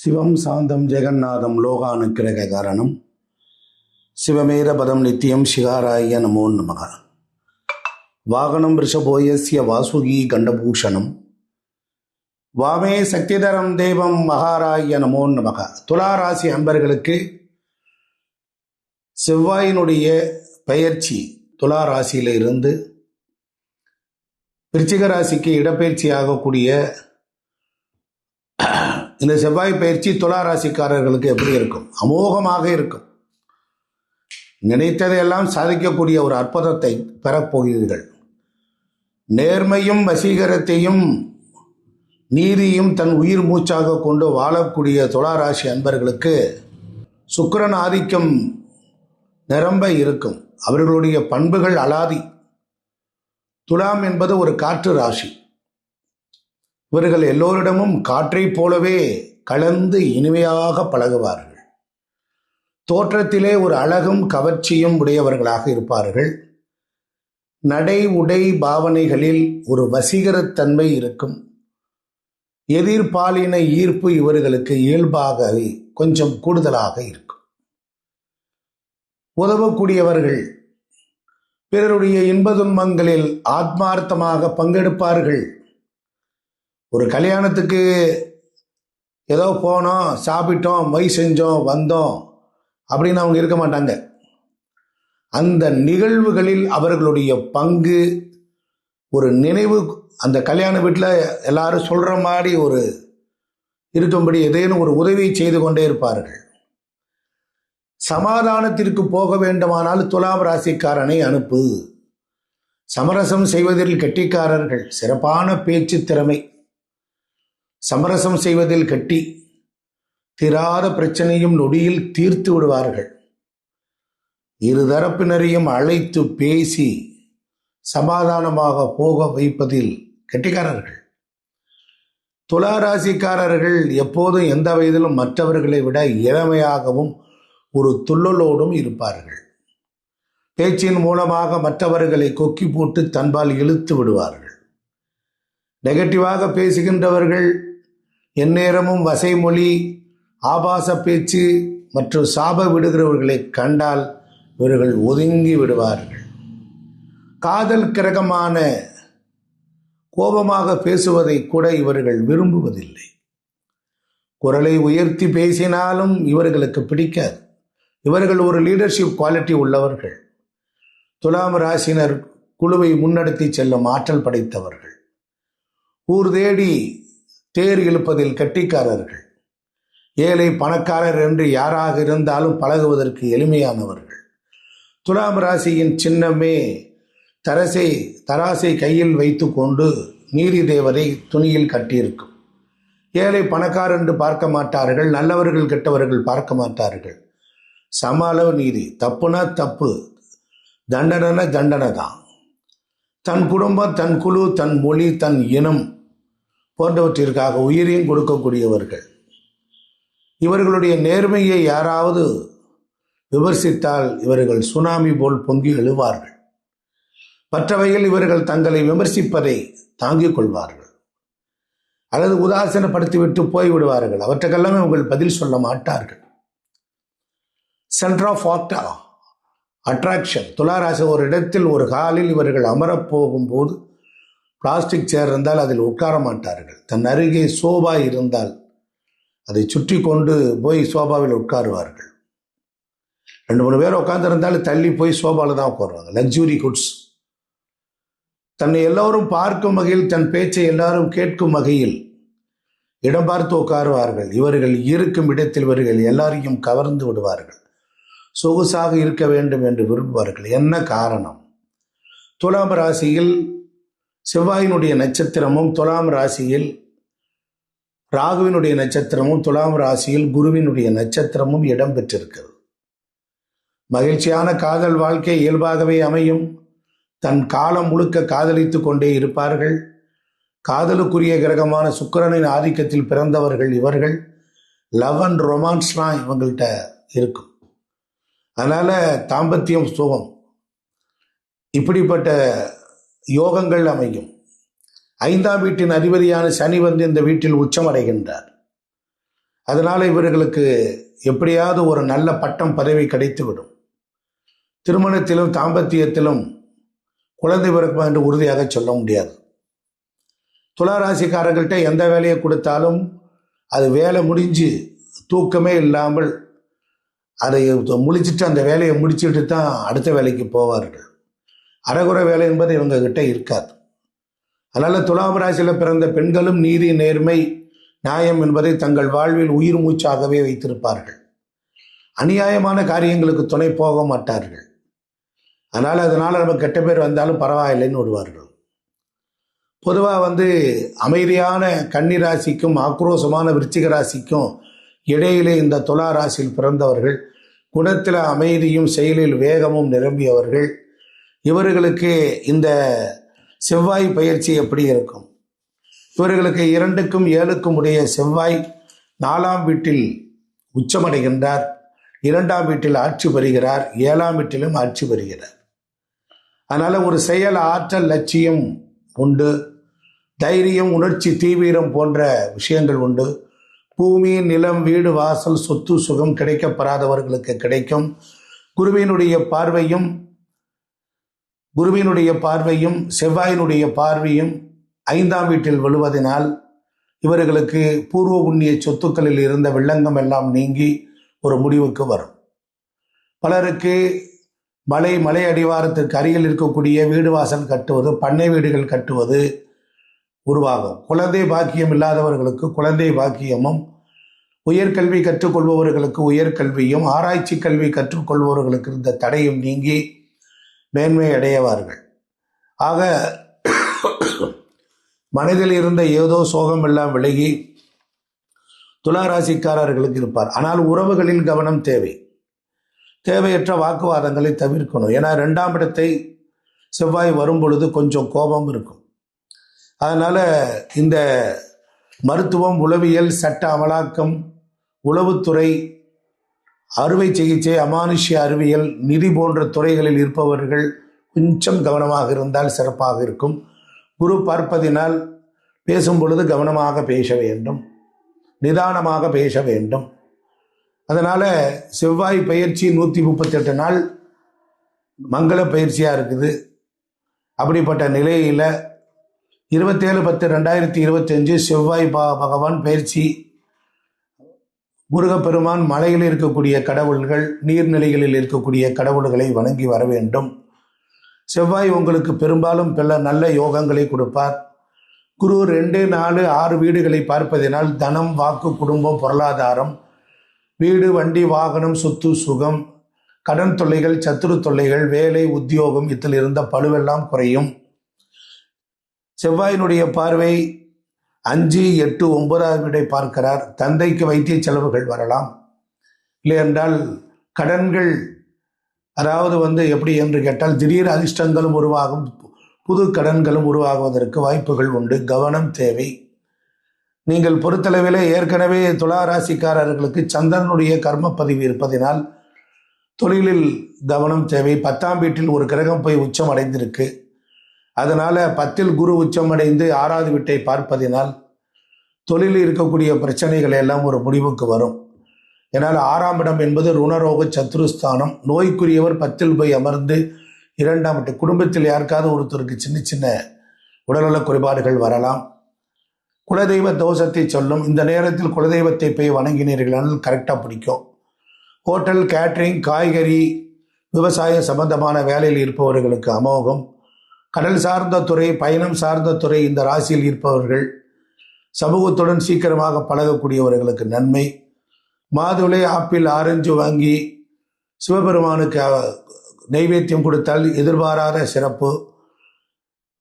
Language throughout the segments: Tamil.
சிவம் சாந்தம் ஜெகநாதம் லோகானுக்கிரக காரணம் சிவமேரபதம் நித்தியம் சிகாராய நமோ நமக. வாகனம் ரிஷபோயஸ்ய வாசுகி கண்டபூஷணம். வாமே சக்திதரம் தேவம் மகாராய நமோ நமக. துலா ராசி அன்பர்களுக்கு செவ்வாயினுடைய பெயர்ச்சி துலா ராசியில இருந்து விருச்சிக ராசிக்கு இடப்பெயர்ச்சி ஆகக்கூடிய இந்த செவ்வாய் பயிற்சி துலா ராசிக்காரர்களுக்கு எப்படி இருக்கும்? அமோகமாக இருக்கும். நினைத்ததையெல்லாம் சாதிக்கக்கூடிய ஒரு அற்புதத்தை பெறப்போகிறீர்கள். நேர்மையும் வசீகரத்தையும் நீதியும் தன் உயிர் மூச்சாக கொண்டு வாழக்கூடிய துளாராசி அன்பர்களுக்கு சுக்கரன் ஆதிக்கம் நிரம்ப இருக்கும். அவர்களுடைய பண்புகள் அலாதி. துலாம் என்பது ஒரு காற்று ராசி. இவர்கள் எல்லோரிடமும் காற்றைப் போலவே கலந்து இனிமையாக பழகுவார்கள். தோற்றத்திலே ஒரு அழகும் கவர்ச்சியும் உடையவர்களாக இருப்பார்கள். நடை உடை பாவனைகளில் ஒரு வசீகரத்தன்மை இருக்கும். எதிர்பாலின ஈர்ப்பு இவர்களுக்கு இயல்பாகவே கொஞ்சம் கூடுதலாக இருக்கும். உதவக்கூடியவர்கள் பிறருடைய இன்ப துன்பங்களில் ஆத்மார்த்தமாக பங்கெடுப்பார்கள். ஒரு கல்யாணத்துக்கு ஏதோ போனோம் சாப்பிட்டோம் மை செஞ்சோம் வந்தோம் அப்படின்னு அவங்க இருக்க மாட்டாங்க. அந்த நிகழ்வுகளில் அவர்களுடைய பங்கு ஒரு நினைவு அந்த கல்யாண வீட்டில் எல்லாரும் சொல்கிற மாதிரி ஒரு இருக்கும்படி ஏதேனும் ஒரு உதவி செய்து கொண்டே இருப்பார்கள். சமாதானத்திற்கு போக வேண்டுமானால் துலாம் ராசிக்காரனை அனுப்பு. சமரசம் செய்வதில் கெட்டிக்காரர்கள் சிறப்பான பேச்சு திறமை. சமரசம் செய்வதில் கட்டி தீராத பிரச்சனையும் நொடியில் தீர்த்து விடுவார்கள். இருதரப்பினரையும் அழைத்து பேசி சமாதானமாக போக வைப்பதில் கெட்டிக்காரர்கள். துளாராசிக்காரர்கள் எப்போதும் எந்த வயதிலும் மற்றவர்களை விட இளமையாகவும் ஒரு துள்ளலோடும் இருப்பார்கள். பேச்சின் மூலமாக மற்றவர்களை கொக்கி போட்டு தன்பால் இழுத்து விடுவார்கள். நெகட்டிவாக பேசுகின்றவர்கள் எந்நேரமும் வசைமொழி ஆபாச பேச்சு மற்றும் சாப விடுகிறவர்களை கண்டால் இவர்கள் ஒதுங்கி விடுவார்கள். காதல் கிரகமான கோபமாக பேசுவதை கூட இவர்கள் விரும்புவதில்லை. குரலை உயர்த்தி பேசினாலும் இவர்களுக்கு பிடிக்காது. இவர்கள் ஒரு லீடர்ஷிப் குவாலிட்டி உள்ளவர்கள். துலாம் ராசினர் குழுவை முன்னெடுத்து செல்லும் ஆற்றல் படைத்தவர்கள். ஊர் தேடி தேர் இழுப்பதில் கட்டிக்காரர்கள். ஏழை பணக்காரர் என்று யாராக இருந்தாலும் பழகுவதற்கு எளிமையானவர்கள். துலாம் ராசியின் சின்னமே தரசை தராசை கையில் வைத்துக்கொண்டு நீதி தேவதை துணியில் கட்டியிருக்கும். ஏழை பணக்காரர் என்று பார்க்க மாட்டார்கள் நல்லவர்கள் கெட்டவர்கள் பார்க்க மாட்டார்கள். சம அளவு நீதி தப்புனா தப்பு தண்டனைனா தண்டனை தான் தன் குடும்பம் தன் குழு தன் மொழி தன் இனம் போன்றவற்றிற்காக உயிரையும் கொடுக்கக்கூடியவர்கள். இவர்களுடைய நேர்மையை யாராவது விமர்சித்தால் இவர்கள் சுனாமி போல் பொங்கி எழுவார்கள். மற்றவையில் இவர்கள் தங்களை விமர்சிப்பதை தாங்கிக் கொள்வார்கள். அல்லது உதாசீனப்படுத்திவிட்டு போய்விடுவார்கள். அவற்றுக்கெல்லாம் உங்கள் பதில் சொல்ல மாட்டார்கள். சென்டர் ஆஃப் ஆக்டா அட்ராக்ஷன் துளாராசி ஒரு இடத்தில் ஒரு காலில் இவர்கள் அமரப் போகும்போது பிளாஸ்டிக் சேர் இருந்தால் அதில் உட்கார மாட்டார்கள். தன் அருகே சோபா இருந்தால் அதை சுற்றி கொண்டு போய் சோபாவில் உட்காருவார்கள். ரெண்டு மூணு பேர் உட்காந்துருந்தாலும் தள்ளி போய் சோபாவில் தான் உட்காருவாங்க. லக்ஸுரி குட்ஸ் தன்னை எல்லோரும் பார்க்கும் வகையில் தன் பேச்சை எல்லாரும் கேட்கும் வகையில் இடம் பார்த்து உட்காருவார்கள். இவர்கள் இருக்கும் இடத்தில் இவர்கள் எல்லாரையும் கவர்ந்து விடுவார்கள். சொகுசாக இருக்க வேண்டும் என்று விரும்புவார்கள். என்ன காரணம்? துலாம் ராசியில் செவ்வாயினுடைய நட்சத்திரமும் துலாம் ராசியில் ராகுவினுடைய நட்சத்திரமும் துலாம் ராசியில் குருவினுடைய நட்சத்திரமும் இடம் பெற்றிருக்கிறது மகிழ்ச்சியான காதல் வாழ்க்கை இயல்பாகவே அமையும். தன் காலம் முழுக்க காதலித்து கொண்டே இருப்பார்கள். காதலுக்குரிய கிரகமான சுக்கிரனின் ஆதிக்கத்தில் பிறந்தவர்கள் இவர்கள். லவ் அண்ட் ரொமான்ஸ்லாம் இவங்கள்ட்ட இருக்கும். அதனால் தாம்பத்தியம் சுகம். இப்படிப்பட்ட யோகங்கள் அமையும். ஐந்தாம் வீட்டின் அதிபதியான சனி வந்து இந்த வீட்டில் உச்சம் அடைகின்றார் அதனால் இவர்களுக்கு எப்படியாவது ஒரு நல்ல பட்டம் பதவி கிடைத்துவிடும். திருமணத்திலும் தாம்பத்தியத்திலும் குழந்தை பிறக்கும் என்று உறுதியாக சொல்ல முடியாது. துளாராசிக்காரர்கள்ட்ட எந்த வேலையை கொடுத்தாலும் அது வேலை முடிஞ்சு தூக்கமே இல்லாமல் அதை முழிச்சிட்டு அந்த வேலையை முடிச்சுட்டு தான் அடுத்த வேலைக்கு போவார்கள். அறகுறை வேலை என்பது இவங்ககிட்ட இருக்காது. அதனால் துலாம் ராசியில் பிறந்த பெண்களும் நீதி நேர்மை நியாயம் என்பதை தங்கள் வாழ்வில் உயிர் மூச்சாகவே வைத்திருப்பார்கள். அநியாயமான காரியங்களுக்கு துணை போக மாட்டார்கள். அதனால் அதனால் நம்ம கெட்ட பேர் வந்தாலும் பரவாயில்லைன்னு விடுவார்கள். பொதுவாக வந்து அமைதியான கன்னி ராசிக்கும் ஆக்ரோஷமான விருச்சிக ராசிக்கும் இடையிலே இந்த துலா ராசியில் பிறந்தவர்கள் குணத்தில் அமைதியும் செயலில் வேகமும் நிரம்பியவர்கள். இவர்களுக்கு இந்த செவ்வாய் பயிற்சி எப்படி இருக்கும்? இவர்களுக்கு இரண்டுக்கும் ஏழுக்கும் உடைய செவ்வாய் நாலாம் வீட்டில் உச்சமடைகின்றார் இரண்டாம் வீட்டில் ஆட்சி பெறுகிறார் ஏழாம் வீட்டிலும் ஆட்சி பெறுகிறார். அதனால் ஒரு செயல் ஆற்றல் லட்சியம் உண்டு. தைரியம் உணர்ச்சி தீவிரம் போன்ற விஷயங்கள் உண்டு. பூமி நிலம் வீடு வாசல் சொத்து சுகம் கிடைக்கப்பெறாதவர்களுக்கு கிடைக்கும். குருவினுடைய பார்வையும் குருவினுடைய பார்வையும் செவ்வாயினுடைய பார்வையும் ஐந்தாம் வீட்டில் விழுவதனால் இவர்களுக்கு பூர்வ புண்ணிய சொத்துக்களில் இருந்த வெள்ளங்கம் எல்லாம் நீங்கி ஒரு முடிவுக்கு வரும். பலருக்கு மலை மலை அடிவாரத்திற்கு அருகில் இருக்கக்கூடிய வீடு வாசல் கட்டுவது பண்ணை வீடுகள் கட்டுவது உருவாகும். குழந்தை பாக்கியம் இல்லாதவர்களுக்கு குழந்தை பாக்கியமும் உயர்கல்வி கற்றுக்கொள்பவர்களுக்கு உயர்கல்வியும் ஆராய்ச்சி கல்வி கற்றுக்கொள்பவர்களுக்கு இந்த தடையும் நீங்கி மேன்மை அடையவார்கள். ஆக மனதில் இருந்த ஏதோ சோகம் எல்லாம் விலகி துளாராசிக்காரர்களுக்கு இருப்பார். ஆனால் உறவுகளின் கவனம் தேவை. தேவையற்ற வாக்குவாதங்களை தவிர்க்கணும். ஏன்னா ரெண்டாம் இடத்தை செவ்வாய் வரும் பொழுது கொஞ்சம் கோபம் இருக்கும். அதனால் இந்த மருத்துவம் உளவியல் சட்ட அமலாக்கம் உளவுத்துறை அறுவை சிகிச்சை அமானுஷ்ய அறிவியல் நிதி போன்ற துறைகளில் இருப்பவர்கள் கொஞ்சம் கவனமாக இருந்தால் சிறப்பாக இருக்கும். குரு பார்ப்பதினால் பேசும் பொழுது கவனமாக பேச வேண்டும். நிதானமாக பேச வேண்டும். அதனால் செவ்வாய் பயிற்சி நூற்றி முப்பத்தெட்டு நாள் மங்கள பயிற்சியாக இருக்குது. அப்படிப்பட்ட நிலையில் இருபத்தேழு பத்து ரெண்டாயிரத்தி இருபத்தஞ்சு செவ்வாய் பகவான் பயிற்சி முருகப்பெருமான் மலையில் இருக்கக்கூடிய கடவுள்கள் நீர்நிலைகளில் இருக்கக்கூடிய கடவுள்களை வணங்கி வர வேண்டும். செவ்வாய் உங்களுக்கு பெரும்பாலும் பல நல்ல யோகங்களை கொடுப்பார். குரு ரெண்டு நாலு ஆறு வீடுகளை பார்ப்பதினால் தனம் வாக்கு குடும்பம் பொருளாதாரம் வீடு வண்டி வாகனம் சொத்து சுகம் கடன் தொல்லைகள் சத்துரு தொல்லைகள் வேலை உத்தியோகம் இதில் இருந்த பழுவெல்லாம் குறையும். செவ்வாயினுடைய பார்வை அஞ்சு எட்டு ஒன்பதாவது வீடை பார்க்கிறார். தந்தைக்கு வைத்திய செலவுகள் வரலாம். இல்லை என்றால் கடன்கள் அதாவது வந்து எப்படி என்று கேட்டால் திடீர் அதிர்ஷ்டங்களும் உருவாகும். புது கடன்களும் உருவாகுவதற்கு வாய்ப்புகள் உண்டு. கவனம் தேவை. நீங்கள் பொறுத்தளவிலே ஏற்கனவே துளாராசிக்காரர்களுக்கு சந்திரனுடைய கர்ம பதிவு இருப்பதினால் தொழிலில் கவனம் தேவை. பத்தாம் வீட்டில் ஒரு கிரகம் போய் உச்சம் அடைந்திருக்கு. அதனால பத்தில் குரு உச்சமடைந்து ஆறாவது வீட்டை பார்ப்பதினால் தொழிலில் இருக்கக்கூடிய பிரச்சனைகள் எல்லாம் ஒரு முடிவுக்கு வரும். என்னால் ஆறாம் இடம் என்பது ருணரோக சத்ருஸ்தானம். நோய்க்குரியவர் பத்தில் போய் அமர்ந்து இரண்டாம் வீட்டு குடும்பத்தில் யாருக்காவது ஒருத்தருக்கு சின்ன சின்ன உடல்நல குறைபாடுகள் வரலாம். குலதெய்வ தோஷத்தை சொல்லும். இந்த நேரத்தில் குலதெய்வத்தை போய் வணங்கினீர்கள் கரெக்டாக பிடிக்கும். ஹோட்டல் கேட்ரிங் காய்கறி விவசாயம் சம்பந்தமான வேலையில் இருப்பவர்களுக்கு அமோகம். கடல் சார்ந்த துறை பயணம் சார்ந்த துறை இந்த ராசியில் இருப்பவர்கள் சமூகத்துடன் சீக்கிரமாக பழகக்கூடியவர்களுக்கு நன்மை. மாதுளை ஆப்பிள் ஆரஞ்சு வாங்கி சிவபெருமானுக்கு நைவேத்தியம் கொடுத்தால் எதிர்பாராத சிறப்பு.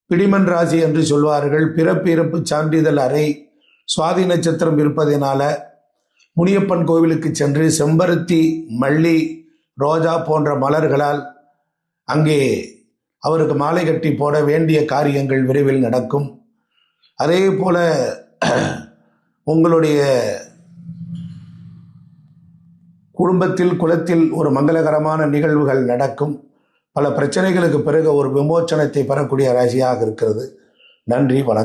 பிடிமன் ராசி என்று சொல்வார்கள். பிறப்பு இறப்பு சான்றிதழ் அறை சுவாதி நட்சத்திரம் இருப்பதனால முனியப்பன் கோவிலுக்கு சென்று செம்பருத்தி மல்லி ரோஜா போன்ற மலர்களால் அங்கே அவருக்கு மாலை கட்டி போட வேண்டிய காரியங்கள் விரைவில் நடக்கும். அதே போல உங்களுடைய குடும்பத்தில் குலத்தில் ஒரு மங்களகரமான நிகழ்வுகள் நடக்கும். பல பிரச்சனைகளுக்கு பிறகு ஒரு விமோச்சனத்தை பெறக்கூடிய ராசியாக இருக்கிறது. நன்றி வணக்கம்.